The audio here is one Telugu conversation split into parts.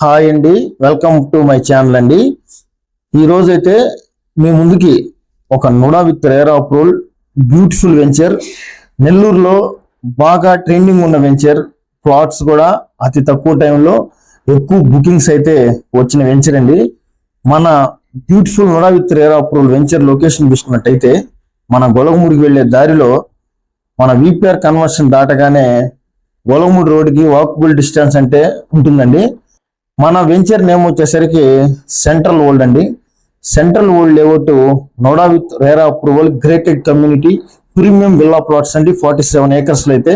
హాయ్ అండి వెల్కమ్ టు మై ఛానల్ అండి. ఈరోజైతే మీ ముందుకి ఒక NUDA with RERA approval beautiful venture నెల్లూరులో బాగా ట్రెండింగ్ ఉన్న వెంచర్ ప్లాట్స్ కూడా అతి తక్కువ టైంలో ఎక్కువ బుకింగ్స్ అయితే వచ్చిన వెంచర్ అండి. మన beautiful NUDA with RERA approval venture location చూసుకున్నట్టయితే మన గొలగమూడికి వెళ్ళే దారిలో మన విపిఆర్ కన్వర్షన్ దాటగానే గొలగమూడి రోడ్డుకి వాకబుల్ డిస్టెన్స్ అంటే ఉంటుందండి. మన వెంచర్ నేమ్ వచ్చేసరికి సెంట్రల్ వరల్డ్ అండి. Central world layout NUDA with RERA approval gated community premium villa plots అండి. ఫార్టీ సెవెన్ ఏకర్స్లో అయితే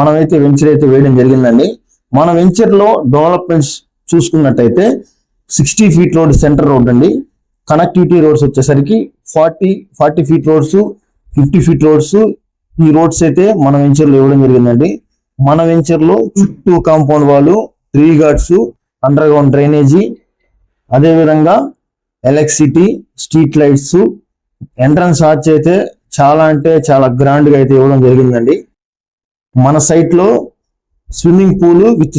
మనమైతే వెంచర్ అయితే వేయడం జరిగిందండి. మన వెంచర్లో డెవలప్మెంట్స్ చూసుకున్నట్టయితే sixty feet road centre road అండి. కనెక్టివిటీ రోడ్స్ వచ్చేసరికి forty forty feet roads fifty feet roads ఈ రోడ్స్ అయితే మన వెంచర్లో ఇవ్వడం జరిగిందండి. మన వెంచర్లో చుట్టూ కాంపౌండ్ వాళ్ళు three guards underground drainage. అదేవిధంగా electricity street lights entrance arch అయితే చాలా అంటే చాలా గ్రాండ్గా అయితే ఇవ్వడం జరిగిందండి. మన సైట్లో swimming pool with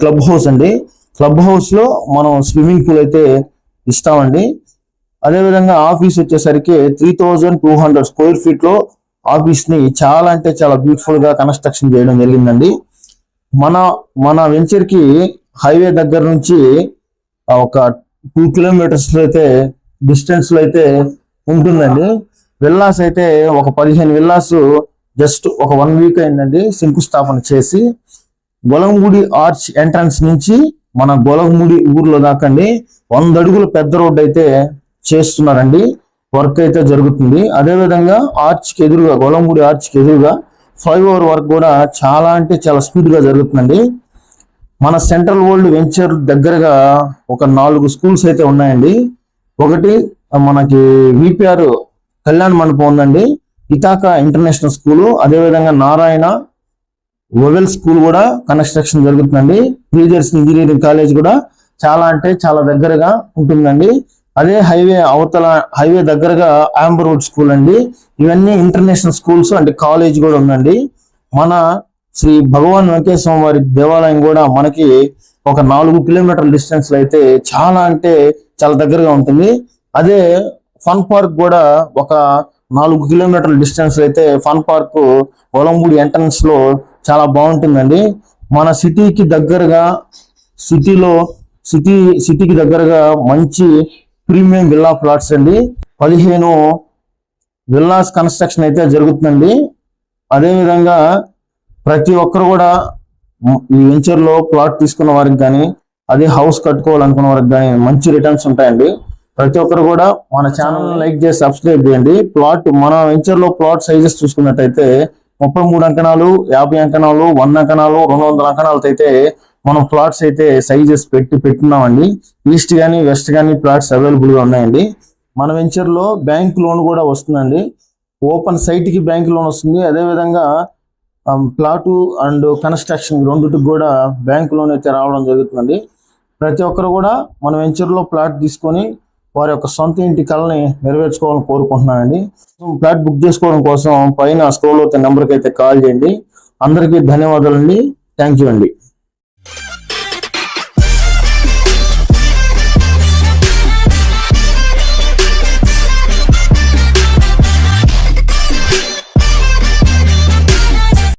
club house అండి. క్లబ్ హౌస్లో మనం స్విమ్మింగ్ పూల్ అయితే ఇస్తామండి. అదేవిధంగా ఆఫీస్ వచ్చేసరికి three thousand two hundred square ఫీట్లో ఆఫీస్ని చాలా అంటే చాలా బ్యూటిఫుల్గా కన్స్ట్రక్షన్ చేయడం జరిగిందండి. మన మన వెంచర్కి హైవే దగ్గర నుంచి ఒక టూ కిలోమీటర్స్ అయితే డిస్టెన్స్లో అయితే ఉంటుందండి. విల్లాస్ అయితే ఒక పదిహేను విల్లాస్ జస్ట్ ఒక వన్ వీక్ అయిందండి శంకుస్థాపన చేసి. గొలంగుడి ఆర్చ్ ఎంట్రన్స్ నుంచి మన గొలంగుడి ఊర్లో దాకండి వంద అడుగుల పెద్ద రోడ్డు అయితే చేస్తున్నారండి. వర్క్ అయితే జరుగుతుంది. అదే విధంగా ఎదురుగా గొలంగుడి ఆర్చ్కి ఎదురుగా ఫ్లైఓవర్ వర్క్ కూడా చాలా అంటే చాలా స్పీడ్గా జరుగుతుందండి. మన సెంట్రల్ వరల్డ్ వెంచర్ దగ్గరగా ఒక నాలుగు స్కూల్స్ అయితే ఉన్నాయండి. ఒకటి మనకి విపిఆర్ కళ్యాణ్ మండపం ఉందండి. ఇతాక ఇంటర్నేషనల్ స్కూల్ అదేవిధంగా నారాయణ ఓవెల్ స్కూల్ కూడా కన్స్ట్రక్షన్ జరుగుతుందండి. టీచర్స్ ఇంజనీరింగ్ కాలేజ్ కూడా చాలా అంటే చాలా దగ్గరగా ఉంటుందండి. అదే హైవే అవతల హైవే దగ్గరగా ఆంబర్ రోడ్ స్కూల్ అండి. ఇవన్నీ ఇంటర్నేషనల్ స్కూల్స్ అంటే కాలేజ్ కూడా ఉందండి. మన శ్రీ భగవాన్ వెంకటేశ్వర వారి దేవాలయం కూడా మనకి ఒక నాలుగు కిలోమీటర్ల డిస్టెన్స్లో అయితే చాలా అంటే చాలా దగ్గరగా ఉంటుంది. అదే ఫన్ పార్క్ కూడా ఒక నాలుగు కిలోమీటర్ల డిస్టెన్స్లో అయితే ఫన్ పార్క్ ఒలంబూడి ఎంట్రన్స్లో చాలా బాగుంటుందండి. మన సిటీకి దగ్గరగా సిటీలో సిటీ సిటీకి దగ్గరగా మంచి ప్రీమియం విల్లా ప్లాట్స్ అండి. పదిహేను విల్లాస్ కన్స్ట్రక్షన్ అయితే జరుగుతుందండి. అదేవిధంగా ప్రతి ఒక్కరు కూడా ఈ వెంచర్లో ప్లాట్ తీసుకున్న వారికి కానీ అదే హౌస్ కట్టుకోవాలనుకున్న వారికి కానీ మంచి రిటర్న్స్ ఉంటాయండి. ప్రతి ఒక్కరు కూడా మన ఛానల్ లైక్ చేసి సబ్స్క్రైబ్ చేయండి. ప్లాట్ మన వెంచర్లో ప్లాట్ సైజెస్ చూసుకున్నట్టయితే ముప్పై మూడు అంకణాలు యాభై అంకణాలు వంద అంకణాలు రెండు వందల అంకణాలతో అయితే మనం ప్లాట్స్ అయితే సైజెస్ పెట్టి పెట్టున్నామండి. ఈస్ట్ కానీ వెస్ట్ కానీ ప్లాట్స్ అవైలబుల్గా ఉన్నాయండి. మన వెంచర్లో బ్యాంక్ లోన్ కూడా వస్తుందండి. ఓపెన్ సైట్కి బ్యాంక్ లోన్ వస్తుంది. అదే విధంగా ప్లాటు అండ్ కన్స్ట్రక్షన్ రెండుటికి కూడా బ్యాంక్ లోన్ అయితే రావడం జరుగుతుందండి. ప్రతి ఒక్కరు కూడా మన వెంచర్లో ప్లాట్ తీసుకొని వారి యొక్క సొంత ఇంటి కళని నెరవేర్చుకోవాలని కోరుకుంటున్నానండి. Um, ఫ్లాట్ బుక్ చేసుకోవడం కోసం పైన స్క్రోల్ అవుతున్న నెంబర్కి అయితే కాల్ చేయండి. అందరికీ ధన్యవాదాలండి. థ్యాంక్ యూ అండి.